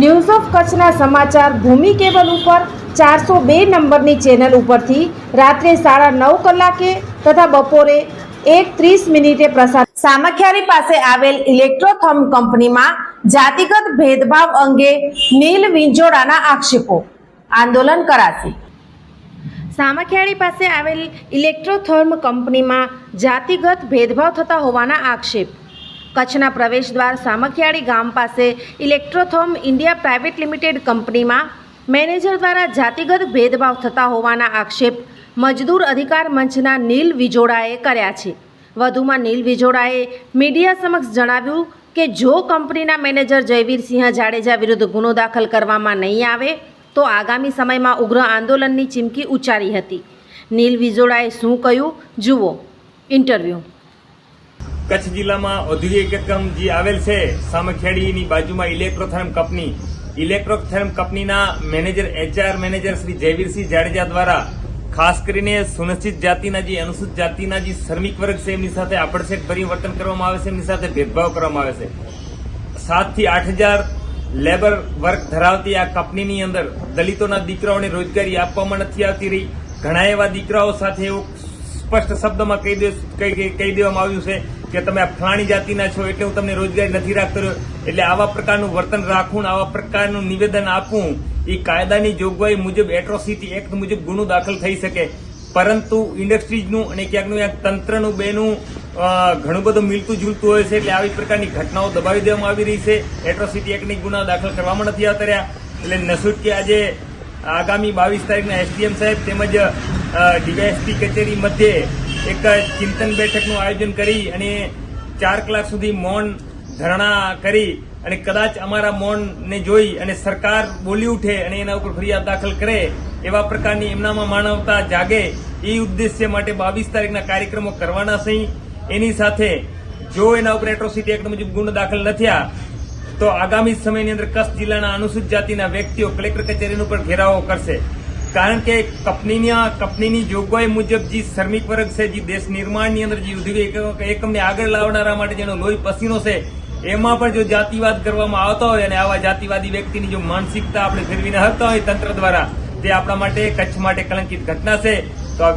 News of કચ્છના સમાચાર ભૂમિ cable ઉપર ચારસો બે નંબરની ચેનલ ઉપરથી રાત્રે સાડા નવ કલાકે તથા બપોરે એક ત્રીસ મિનિટે પ્રસાર સામખિયારી પાસે આવેલ ઇલેક્ટ્રોથર્મ કંપનીમાં જાતિગત ભેદભાવ અંગે નીલ વિંજોડાના આક્ષેપો. આંદોલન કરાશે. સામખિયાળી પાસે આવેલ ઇલેક્ટ્રોથર્મ કંપનીમાં જાતિગત ભેદભાવ થતા હોવાના આક્ષેપ. કચ્છના પ્રવેશ દ્વાર સામખિયાળી ગામ પાસે ઇલેક્ટ્રોથોમ ઇન્ડિયા પ્રાઇવેટ લિમિટેડ કંપનીમાં મેનેજર દ્વારા જાતિગત ભેદભાવ થતા હોવાના આક્ષેપ મજદૂર અધિકાર મંચના નીલ વિજોડાએ કર્યા છે. વધુમાં નીલ વિજોડાએ મીડિયા સમક્ષ જણાવ્યું કે જો કંપનીના મેનેજર જયવીરસિંહ જાડેજા વિરુદ્ધ ગુનો દાખલ કરવામાં નહીં આવે, તો આગામી સમયમાં ઉગ્ર આંદોલનની ચીમકી ઉચ્ચારી હતી. નીલ વિજોડાએ શું કહ્યું? જુઓ. ઇન્ટરવ્યૂ. કચ્છ જિલ્લામાં ઔદ્યોગિક એકમ જે આવેલ છે સામખેડીની બાજુમાં ઇલેક્ટ્રોથર્મ કંપની. ઇલેક્ટ્રોથર્મ કંપનીના manager, HR manager Shri Jayvirsinh Jadeja દ્વારા ખાસ કરીને સુનિશ્ચિત જાતિના જે, અનુસૂચિત જાતિના જે શ્રમિક વર્ગ છે, એમની સાથે આડછેદ પરિવર્તન કરવામાં આવે છે, એમની સાથે ભેદભાવ કરવામાં આવે છે. સાતથી આઠ હજાર લેબર વર્ક ધરાવતી આ કંપનીની અંદર દલિતોના દીકરાઓને રોજગારી આપવામાં નથી આવતી રહી. ઘણા એવા દીકરાઓ સાથે એવું સ્પષ્ટ શબ્દમાં કહી દે, કહી દેવામાં આવ્યું છે કે તમે ફલાણી જાતિના છો એટલે હું તમને રોજગારી નથી રાખતો એટલે આવા પ્રકારનું વર્તન રાખવું આવા પ્રકારનું નિવેદન આપવું એ કાયદાની જોગવાઈ મુજબ એટ્રોસિટી એક્ટ મુજબ ગુનો દાખલ થઈ શકે. પરંતુ ઇન્ડસ્ટ્રીઝનું અને ક્યાંકનું ક્યાંક તંત્રનું બેનું ઘણું બધું મિલતું જુલતું હોય છે એટલે આવી પ્રકારની ઘટનાઓ દબાવી દેવામાં આવી રહી છે. એટ્રોસિટી એક્ટની ગુના દાખલ કરવામાં નથી આવતા રહ્યા. એટલે નસૂટ આજે આગામી બાવીસ તારીખના એસડીએમ સાહેબ તેમજ ડીવાયએસપી કચેરી મધ્યે એક ચિંતન બેઠકનું આયોજન કરી અને ચાર કલાક સુધી મૌન ધરણા કરી અને કદાચ અમારા મૌનને જોઈ અને સરકાર બોલી ઉઠે અને એના ઉપર ફરિયાદ દાખલ કરે, એવા પ્રકારની એમનામાં માનવતા જાગે, એ ઉદ્દેશ્ય માટે બાવીસ તારીખના કાર્યક્રમો કરવાના છે એની સાથે જો એના ઉપર એટ્રોસિટી એક્ટ મુજબ ગુણ દાખલ ન થયા, તો આગામી સમયની અંદર કચ્છ જિલ્લાના અનુસૂચિત જાતિના વ્યક્તિઓ કલેક્ટર કચેરીનો પણ ઘેરાવો કરશે. કારણ કે કંપનીની કંપનીની જોગવાઈ મુજબ જે શ્રમિક વર્ગ છે, જે દેશ નિર્માણની અંદર જે ઉદ્યોગ એકમને આગળ લાવનારા માટે જેનો લોહી પસીનો છે, એમાં પણ જો જાતિવાદ કરવામાં આવતા હોય અને આવા જાતિવાદી વ્યક્તિની જો માનસિકતા આપણે ફેરવીને હકતા હોય તંત્ર દ્વારા, તે આપણા માટે કચ્છ માટે કલંકિત ઘટના છે. તો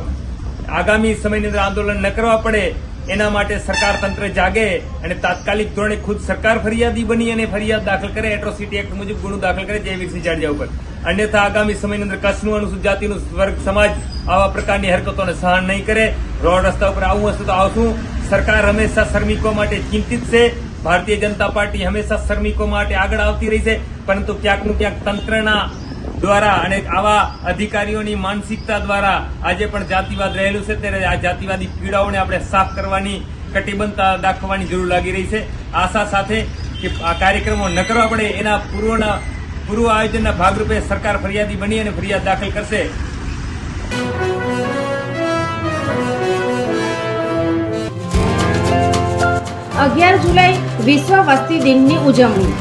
આગામી સમયની અંદર આંદોલન ન કરવા પડે એના માટે સરકાર તંત્ર જાગે અને તાત્કાલિક ધોરણે ખુદ સરકાર ફરિયાદી બની અને ફરિયાદ દાખલ કરે એટ્રોસિટી એક્ટ મુજબ ગુનો દાખલ કરે જયવીરસિંહ જાડેજા ઉપર. અન્યથા આગામી સમયની અંદર કચ્છનું અનુસૂચિત જાતિનું વર્ગ સમાજ આવા પ્રકારની હરકતોને સહન નહીં કરે. રોડ રસ્તા ઉપર આવું હશે તો આવશું. સરકાર હંમેશા શ્રમિકો માટે ચિંતિત છે. ભારતીય જનતા પાર્ટી હંમેશા શ્રમિકો માટે આગળ આવતી રહી છે. પરંતુ ક્યાંકનું ક્યાંક તંત્રના દ્વારા અને આવા અધિકારીઓની માનસિકતા દ્વારા આજે પણ જાતિવાદ રહેલું છે. ત્યારે આ જાતિવાદી પીડાઓને આપણે સાફ કરવાની કટિબદ્ધતા દાખવવાની જરૂર લાગી રહી છે. આશા સાથે કે આ કાર્યક્રમો ન કરવા પડે, એના પૂર્વના, પૂર્વ આયોજનના ભાગરૂપે સરકાર ફરિયાદી બની અને ફરિયાદ દાખલ કરશે. અગિયાર જુલાઈ વિશ્વ વસ્તી દિનની ઉજવણી.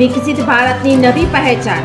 વિકસિત ભારતની નવી પહેચાન.